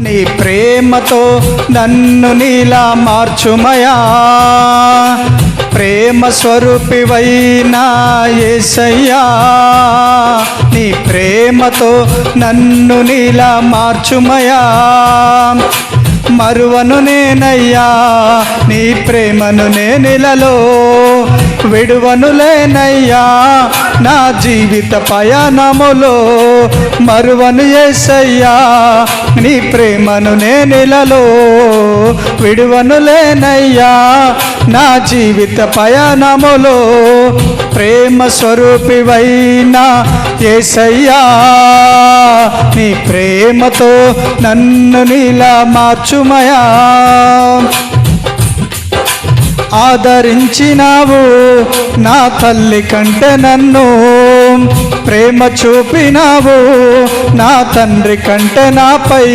నీ ప్రేమతో నన్ను నీలా మార్చుమయా? ప్రేమ స్వరూపివైనా ఏసయ్యా నీ ప్రేమతో నన్ను నీలా మార్చుమయా? మరువను నేనయ్యా నీ ప్రేమను నేనిలలో విడువను లేనయ్యా నా జీవిత పయనములో మరువను ఏసయ్యా నీ ప్రేమను నేనిలలో విడువను లేనయ్యా. నా జీవిత పయనములో ప్రేమ స్వరూపివైనా ఏసయ్యా నీ ప్రేమతో నన్ను నీలా మార్చుమయా. ఆదరించినావు నా తల్లి కంటే నన్ను ప్రేమ చూపినావు నా తండ్రి కంటే నాపై.